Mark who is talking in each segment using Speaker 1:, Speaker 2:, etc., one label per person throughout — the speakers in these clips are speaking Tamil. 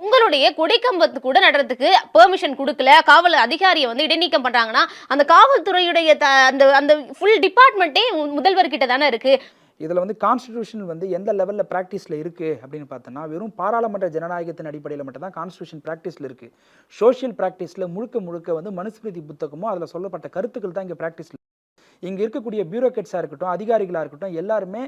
Speaker 1: உங்களுடைய கொடிக்கம்பத்து கூட நடுறதுக்கு பெர்மிஷன் கொடுக்கல. காவல் அதிகாரியை வந்து இடைநீக்கம் பண்றாங்கன்னா அந்த காவல்துறையுடைய த- அந்த அந்த ஃபுல் டிபார்ட்மெண்ட்டே முதல்வர்கிட்ட தானே இருக்கு?
Speaker 2: இதில் வந்து கான்ஸ்டிடியூஷன் வந்து எந்த லெவலில் ப்ராக்டிஸில் இருக்குது அப்படின்னு பார்த்தோன்னா வெறும் பாராளுமன்ற ஜனநாயகத்தின் அடிப்படையில் மட்டும் தான் கான்ஸ்டியூஷன் ப்ராக்டிஸில் இருக்குது சோஷியல் ப்ராக்டிஸில் முழுக்க முழுக்க வந்து மனுஸ்மிருதி புத்தகமோ அதில் சொல்லப்பட்ட கருத்துக்கள் தான் இங்கே ப்ராக்டிஸில் இங்கே இருக்கக்கூடிய பியூரோக்ராட்ஸாக இருக்கட்டும் அதிகாரிகளாக இருக்கட்டும் எல்லாருமே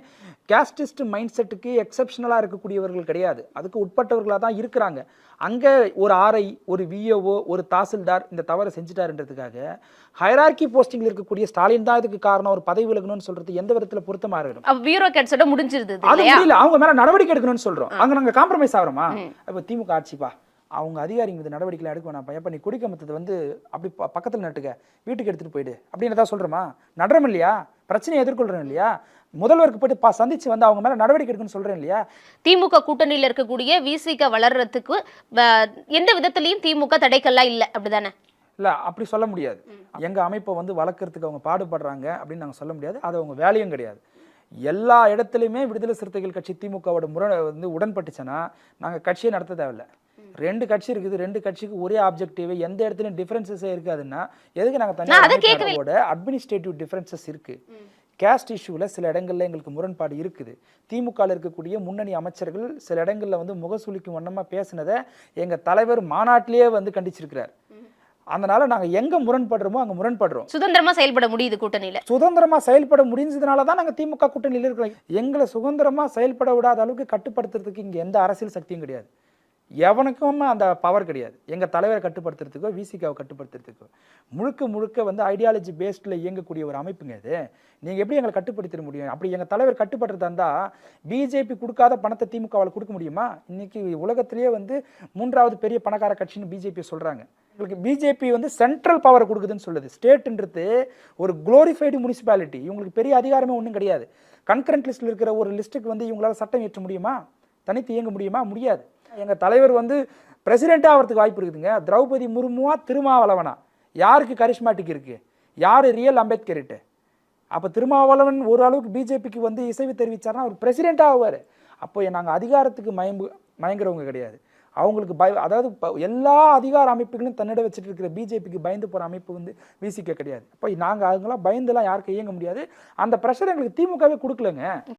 Speaker 2: கேஸ்டிஸ்ட் மைண்ட் செட்டுக்கு எக்ஸப்ஷனலாக இருக்கக்கூடியவர்கள் கிடையாது. அதுக்கு உட்பட்டவர்களாக தான் இருக்கிறாங்க. அங்கே ஒரு ஆர்ஐ ஒரு விஓஓ ஒரு தாசில்தார் இந்த தவறை செஞ்சுட்டாருன்றதுக்காக ஹைரார்கி போஸ்டிங்கில் இருக்கக்கூடிய ஸ்டாலின் தான் இதுக்கு காரணம். ஒரு பதவி விலகணும்னு சொல்றது எந்த விதத்தில் பொருத்தமாக இருக்கணும்?
Speaker 1: பியூரோக்ராட்ஸோட முடிஞ்சிருது
Speaker 2: அது முடியல. அவங்க மேல நடவடிக்கை எடுக்கணும்னு சொல்றோம். அங்க நாங்க காம்ப்ரமைஸ் ஆகிறோமா இப்ப திமுக ஆட்சிப்பா. அவங்க அதிகாரிங்க மீது நடவடிக்கை எடுக்க வேணாம். எப்ப நீ குடிக்கமத்தது வந்து அப்படி பக்கத்துல நட்டுக்க வீட்டுக்கு எடுத்துட்டு போயிடு. அப்படின்னு தான் சொல்றோமா? நடுறோம் இல்லையா? பிரச்சனையை எதிர்கொள்றோம் இல்லையா? முதல்வருக்கு போயிட்டு சந்திச்சு வந்து அவங்க மேல நடவடிக்கை எடுக்கணும்னு சொல்றேன் இல்லையா?
Speaker 1: திமுக கூட்டணியில இருக்கக்கூடிய விசிக வளர்றதுக்கு எந்த விதத்திலையும் திமுக தடைக்கல்லா இல்ல. அப்படிதானே?
Speaker 2: இல்ல அப்படி சொல்ல முடியாது. எங்க அமைப்பை வந்து வளர்க்கறதுக்கு அவங்க பாடுபடுறாங்க அப்படின்னு நாங்க சொல்ல முடியாது. அது அவங்க வேலையும் கிடையாது. எல்லா இடத்துலையுமே விடுதலை சிறுத்தைகள் கட்சி திமுகவோட முரண வந்து உடன்பட்டுச்சுன்னா நாங்க கட்சியை நடத்த தேவையில்ல. ரெண்டு கட்சி இருக்குது ரெண்டு கட்சிக்கு ஒரே ஆப்ஜெக்டிவ் எந்த இடத்துலையும் டிஃபரன்சஸே இருக்காதுன்னா எதுக்கு நாங்க
Speaker 1: நான் அதை கேட்கவே
Speaker 2: தனியாக அட்மினிஸ்ட்ரேட்டிவ் டிஃபரன்சஸ் இருக்கு. கேஸ்ட் இஷ்யூவில் சில இடங்கள்ல எங்களுக்கு முரண்பாடு இருக்குது. திமுகவில் இருக்கக்கூடிய முன்னணி அமைச்சர்கள் சில இடங்கள்ல வந்து முகசுலிக்கும் வண்ணமா பேசினதை எங்க தலைவர் மாநாட்டிலேயே வந்து கண்டிச்சிருக்கிறார். அதனால நாங்க எங்க முரண்படுறோமோ அங்க முரண்படுறோம்.
Speaker 1: சுதந்திரமா செயல்பட முடியுது கூட்டணியில.
Speaker 2: சுதந்திரமா செயல்பட முடிஞ்சதுனால தான் நாங்க திமுக கூட்டணியில் இருக்கிறோம். எங்களை சுதந்திரமா செயல்பட விடாத அளவுக்கு கட்டுப்படுத்துறதுக்கு இங்க எந்த அரசியல் சக்தியும் கிடையாது. எவனுக்கும் அந்த பவர் கிடையாது. எங்கள் தலைவரை கட்டுப்படுத்துறதுக்கோ விசிகாவை கட்டுப்படுத்துறதுக்கோ. முழுக்க முழுக்க வந்து ஐடியாலஜி பேஸ்டில் இயங்கக்கூடிய ஒரு அமைப்புங்க இது. நீங்கள் எப்படி எங்களை கட்டுப்படுத்திட முடியும்? அப்படி எங்கள் தலைவர் கட்டுப்படுறதா இருந்தால் பிஜேபி கொடுக்காத பணத்தை திமுகவால் கொடுக்க முடியுமா? இன்றைக்கி உலகத்திலேயே வந்து மூன்றாவது பெரிய பணக்கார கட்சின்னு பிஜேபி சொல்கிறாங்க உங்களுக்கு பிஜேபி வந்து சென்ட்ரல் பவர் கொடுக்குதுன்னு சொல்லுது. ஸ்டேட்டுன்றது ஒரு குளோரிஃபைடு முனிசிபாலிட்டி இவங்களுக்கு பெரிய அதிகாரமே ஒன்றும் கிடையாது. கன்கரண்ட் லிஸ்ட்டில் இருக்கிற ஒரு லிஸ்ட்டுக்கு வந்து இவங்களால சட்டம் ஏற்ற முடியுமா? தனித்து இயங்க முடியுமா? முடியாது. எங்கள் தலைவர் வந்து பிரசிடெண்ட்டாக ஆகிறதுக்கு வாய்ப்பு இருக்குதுங்க. திரௌபதி முர்முவா திருமாவளவனா. யாருக்கு கரிஷ்மாட்டிக் இருக்குது யார் ரியல் அம்பேத்கர்ட்டு அப்போ திருமாவளவன் ஓரளவுக்கு பிஜேபிக்கு வந்து இசைவு தெரிவிச்சாருன்னா அவர் பிரசிடெண்ட்டாக ஆவார். அப்போ நாங்கள் அதிகாரத்துக்கு மயம்பு மயங்குறவங்க கிடையாது. அவங்களுக்கு பய அதாவது எல்லா அதிகார அமைப்புகளும் தன்னிடம் வச்சுட்டு இருக்கிற பிஜேபிக்கு பயந்து போகிற அமைப்பு வந்து விசிக்க கிடையாது. அப்போ நாங்கள் அவங்களாம் பயந்துலாம் யாருக்கும் இயங்க முடியாது. அந்த ப்ரெஷர் எங்களுக்கு திமுகவே கொடுக்கலங்க.